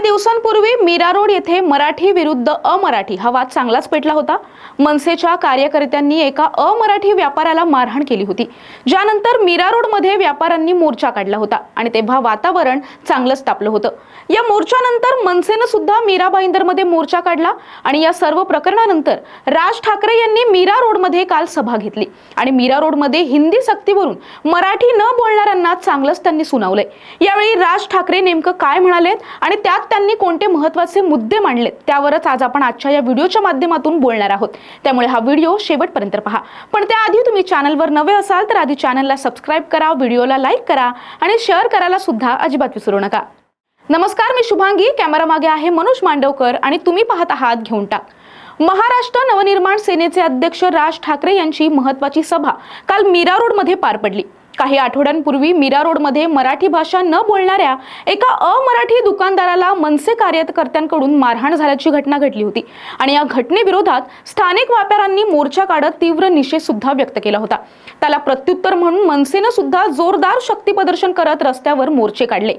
दिवसांपूर्वी मीरा रोड येथे मराठी विरुद्ध अमराठी हा वाद चांगलाच पेटला होता. मनसेच्या कार्यकर्त्यांनी एका अमराठी व्यापाऱ्याला मारहाण केली होती. ज्यानंतर मीरा रोडमध्ये व्यापाऱ्यांनी मोर्चा काढला होता आणि तेव्हा वातावरण चांगलंच तापलं होतं. या मोर्चानंतर मनसेनं सुद्धा मीरा भाईंदरमध्ये मोर्चा काढला आणि या सर्व प्रकरणानंतर राज ठाकरे यांनी मीरा रोडमध्ये काल सभा घेतली. आणि मीरा रोडमध्ये हिंदी सक्तीवरून मराठी न बोलणाऱ्यांना चांगलंच त्यांनी सुनावलंय. यावेळी राज ठाकरे नेमकं काय म्हणालेत आणि त्यात त्यांनी कोणते महत्त्वाचे मुद्दे मांडलेत त्यावरच आज आपण आजच्या या व्हिडिओच्या माध्यमातून बोलणार आहोत. त्यामुळे हा व्हिडिओ शेवटपर्यंत पहा. पण त्याआधी तुम्ही चॅनलवर नवे असाल तर आधी चॅनलला सबस्क्राईब करा व्हिडिओला लाईक करा आणि शेअर करायला सुद्धा अजिबात विसरू नका. नमस्कार मी शुभांगी. कॅमेरा मागे आहे मनोज मांडवकर आणि तुम्ही पाहत आहात घेऊन टाक. महाराष्ट्र नवनिर्माण सेनेचे अध्यक्ष राज ठाकरे यांची महत्वाची सभा काल मीरा रोडमध्ये पार पडली. काही आठवड्यांपूर्वी मीरा रोडमध्ये मराठी भाषा न बोलणाऱ्या एका अमराठी दुकानदाराला मनसे कार्यकर्त्यांकडून मारहाण झाल्याची घटना घडली होती. आणि या घटनेविरोधात स्थानिक व्यापाऱ्यांनी मोर्चा काढत तीव्र निषेध सुद्धा व्यक्त केला होता. त्याला प्रत्युत्तर म्हणून मनसेनं सुद्धा जोरदार शक्ती प्रदर्शन करत रस्त्यावर मोर्चे काढले.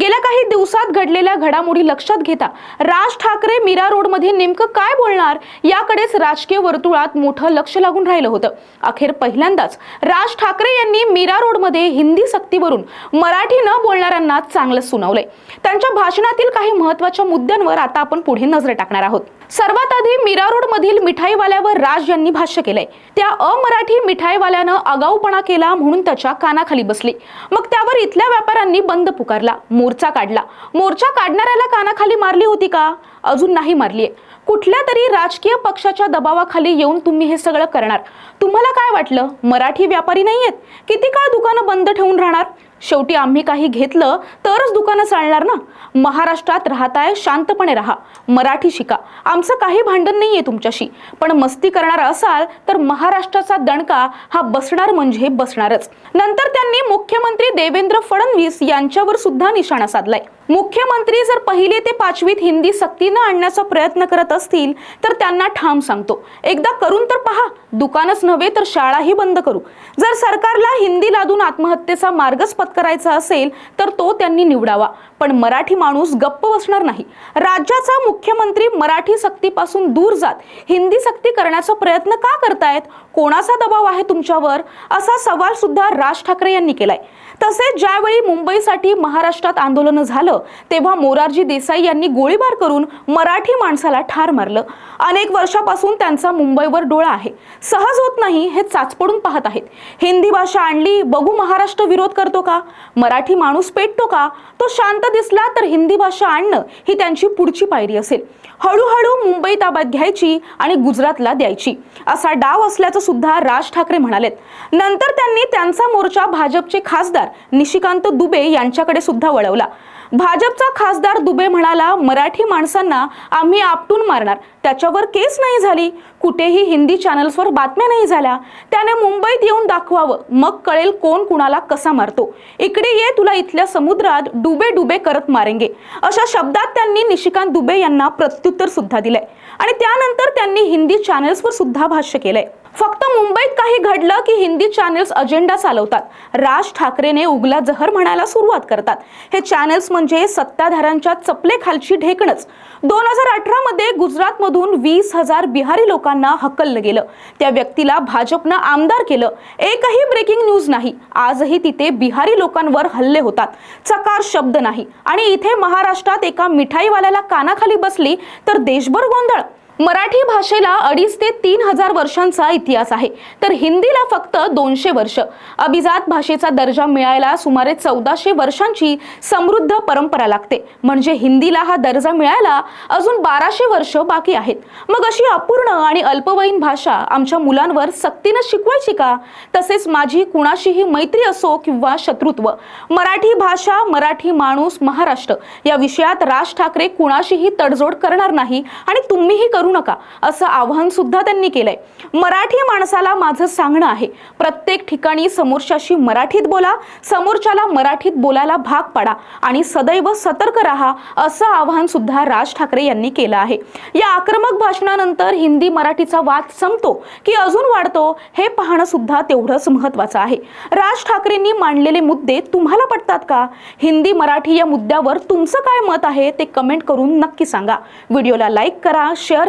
गेल्या काही दिवसात घडलेल्या घडामोडी लक्षात घेता राज ठाकरे मीरा रोडमध्ये नेमकं काय बोलणार याकडेच राजकीय वर्तुळात मोठं लक्ष लागून राहिलं होतं. अखेर पहिल्यांदाच राज ठाकरे यांनी मीरा रोडमध्ये हिंदी सक्तीवरून मराठी न बोलणाऱ्यांना चांगलं सुनावलंय. त्यांच्या भाषणातील काही महत्त्वाच्या मुद्द्यांवर आता आपण पुढे नजर टाकणार आहोत. सर्वात आधी मीरा रोड मधील मिठाईवाल्यावर राज यांनी भाष्य केलंय. त्या अमराठी मिठाईवाल्यानं आगाऊपणा केला म्हणून त्याच्या कानाखाली बसली. मग त्यावर इथल्या व्यापाऱ्यांनी बंद पुकारला मोर्चा काढला. मोर्चा काढणाऱ्याला कानाखाली मारली होती का? अजून नाही मारलीये. कुठल्या तरी राजकीय पक्षाच्या दबावाखाली येऊन तुम्ही हे सगळं करणार? तुम्हाला काय वाटलं? मराठी व्यापारी नाही आहेत किती काळ दुकानं बंद ठेवून राहणार? शेवटी आम्ही काही घेतलं तरच दुकानं चालणार ना? महाराष्ट्रात राहताय शांतपणे राहा. मराठी शिका. आमचं काही भांडण नाही आहे तुमच्याशी. पण मस्ती करणार असाल तर महाराष्ट्राचा दणका हा बसणार म्हणजे बसणारच. नंतर त्यांनी मुख्यमंत्री देवेंद्र फडणवीस यांच्यावर सुद्धा निशाणा साधलाय. मुख्यमंत्री जर पहिली ते पाचवीत हिंदी सक्तीनं आणण्याचा प्रयत्न करत असतील तर त्यांना ठाम सांगतो. एकदा करून तर पहा. दुकानच नव्हे तर शाळाही बंद करू. जर सरकारला हिंदी लादून आत्महत्येचा मार्गच करायचा असेल तर तो त्यांनी निवडावा. पण मराठी माणूस गप्प बसणार नाही. राज्याचा मुख्यमंत्री मराठी सक्तीपासून दूर जात. हिंदी सक्ती करण्याचा प्रयत्न का करतायत? कोणाचा दबाव आहे तुमच्यावर? असा सवाल सुद्धा राज ठाकरे यांनी केलाय. तसेच ज्यावेळी मुंबईसाठी महाराष्ट्रात आंदोलन झालं तेव्हा मोरारजी देसाई यांनी गोळीबार करून मराठी माणसाला ठार मारलं. अनेक वर्षापासून त्यांचा मुंबईवर डोळा आहे. सहज होत नाही हे चाचपडून पाहत आहेत. हिंदी भाषा आणली बघू महाराष्ट्र विरोध करतो का? मराठी माणूस पेटतो का? तो शांत दिसला तर हिंदी भाषा आणणं ही त्यांची पुढची पायरी असेल. हळूहळू मुंबई ताब्यात घ्यायची आणि गुजरातला द्यायची. असा डाव असल्याचं सुद्धा राज ठाकरे म्हणालेत. नंतर त्यांनी त्यांचा मोर्चा भाजपचे खासदार निशिकांत दुबे यांच्याकडे सुद्धा वळवला. भाजपचा खासदार दुबे म्हणाला मराठी माणसांना आम्ही आपटून मारणार. त्याच्यावर केस नाही झाली. कुठेही हिंदी चॅनल्सवर बातम्या नाही झाल्या. त्याने मुंबईत येऊन दाखवावं. मग कळेल कोण कुणाला कसा मारतो. इकडे ये तुला इथल्या समुद्रात डुबे डुबे करत मारेंगे. अशा शब्दात त्यांनी निशिकांत दुबे यांना प्रत्युत्तर सुद्धा दिलंय. आणि त्यानंतर त्यांनी हिंदी चॅनल्सवर सुद्धा भाष्य केलंय. फक्त मुंबईत काही घडलं की हिंदी चॅनल्स अजेंडा चालवतात. राज ठाकरेने उगला जहर म्हणायला सुरुवात करतात. हे चॅनेल्स म्हणजे सत्ताधाऱ्यांच्या चपलेखालची ढेकणच. दोन हजार अठरामध्ये गुजरातमधून वीस हजार बिहारी लोकांना हकललं गेलं. त्या व्यक्तीला भाजपनं आमदार केलं. एकही ब्रेकिंग न्यूज नाही. आजही तिथे बिहारी लोकांवर हल्ले होतात. चकार शब्द नाही. आणि इथे महाराष्ट्रात एका मिठाईवाल्याला कानाखाली बसली तर देशभर गोंधळ. मराठी भाषेला अडीच ते तीन हजार वर्षांचा इतिहास आहे. तर हिंदीला फक्त दोनशे वर्ष. अभिजात भाषेचा दर्जा मिळायला सुमारे चौदाशे वर्षांची समृद्ध परंपरा लागते. म्हणजे हिंदीला हा दर्जा मिळायला अजून बाराशे वर्ष बाकी आहेत. मग अशी अपूर्ण आणि अल्पवयीन भाषा आमच्या मुलांवर सक्तीनं शिकवायची का? तसेच माझी कुणाशीही मैत्री असो किंवा शत्रुत्व. मराठी भाषा मराठी माणूस महाराष्ट्र या विषयात राज ठाकरे कुणाशीही तडजोड करणार नाही आणि तुम्हीही करू करू नका असं आवाहन सुद्धा त्यांनी केलंय. मराठी माणसाला माझं सांगणं आहे प्रत्येक ठिकाणी समोरच्याशी मराठीत बोला समोरच्याला मराठीत बोलायला भाग पाडा आणि सदैव सतर्क राहा असं आवाहन सुद्धा राज ठाकरे यांनी केलं आहे. या आक्रमक भाषणानंतर हिंदी मराठीचा वाद संपतो की अजून वाढतो हे पाहणं सुद्धा तेवढंच महत्वाचं आहे. राज ठाकरेंनी मांडलेले मुद्दे तुम्हाला पटतात का? हिंदी मराठी या मुद्द्यावर तुमचं काय मत आहे ते कमेंट करून नक्की सांगा. व्हिडिओला लाईक करा शेअर